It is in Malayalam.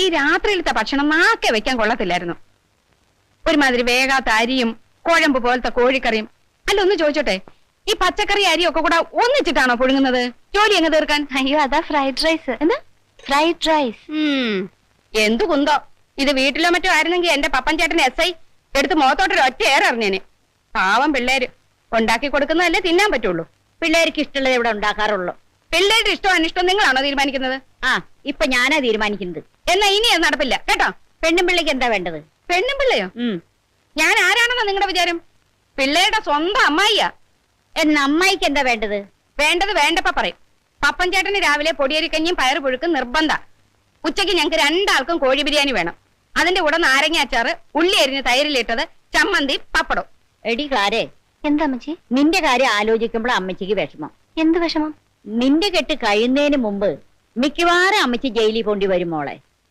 ഈ രാത്രിയിലത്തെ ഭക്ഷണം നാക്കെ വെക്കാൻ കൊള്ളത്തില്ലായിരുന്നു. ഒരുമാതിരി വേഗാത്ത അരിയും കുഴമ്പ് പോലത്തെ കോഴിക്കറിയും. അല്ല ഒന്ന് ചോദിച്ചോട്ടെ ഈ പച്ചക്കറി അരി ഒക്കെ കൂടെ ഒന്നിച്ചിട്ടാണോ പുഴുങ്ങുന്നത്? ജോലി എങ്ങ് തീർക്കാൻ? അയ്യോ അതാ ഫ്രൈഡ് റൈസ് എന്താ? ഫ്രൈഡ് റൈസ് എന്തു കുന്തോ. ഇത് വീട്ടിലോ മറ്റോ ആയിരുന്നെങ്കിൽ എന്റെ പപ്പൻ ചേട്ടൻ എസ് ഐ എടുത്ത് മുഖത്തോട്ടൊരു ഒറ്റ ഏറെറിഞ്ഞേനെ പാവം പിള്ളേര്. ഉണ്ടാക്കി കൊടുക്കുന്നതല്ലേ തിന്നാൻ പറ്റുള്ളൂ. പിള്ളേർക്ക് ഇഷ്ടമുള്ളത് ഇവിടെ ഉണ്ടാക്കാറുള്ളൂ. പിള്ളേരുടെ ഇഷ്ടം അനിഷ്ടം നിങ്ങളാണോ തീരുമാനിക്കുന്നത്? ആ ഇപ്പൊ ഞാനാ തീരുമാനിക്കുന്നത്. എന്നാ ഇനി അത് നടപ്പില്ല. കേട്ടോ? പെണ്ണും പിള്ളേക്ക് എന്താ വേണ്ടത്? പെണ്ണും പിള്ളയോ? ഞാൻ ആരാണെന്നാ നിങ്ങളുടെ വിചാരം? പിള്ളേരുടെ സ്വന്തം അമ്മായിയാ. എന്നാ അമ്മായിക്ക് എന്താ വേണ്ടത്? വേണ്ടത് വേണ്ടപ്പ പറയും. പപ്പൻ ചേട്ടന് രാവിലെ പൊടിയരിക്കഞ്ഞും പയറ് പുഴുക്കും നിർബന്ധ. ഉച്ചയ്ക്ക് ഞങ്ങൾക്ക് രണ്ടാൾക്കും കോഴി ബിരിയാണി വേണം. അതിന്റെ കൂടെ നാരങ്ങ അച്ചാറ് ഉള്ളി അരിഞ്ഞ് തൈരിലിട്ടത് ചമ്മന്തി പപ്പടം എടി ക്ലാരെ എന്താ അമ്മച്ചി? നിന്റെ കാര്യം ആലോചിക്കുമ്പോൾ അമ്മച്ചിക്ക് വിഷമം. എന്ത് വിഷമം? നിന്റെ കെട്ട് കഴിയുന്നതിന് മുമ്പ് മിക്കവാറും അമ്മച്ചി ജയിലിൽ പോണ്ടി വരും മോളെ.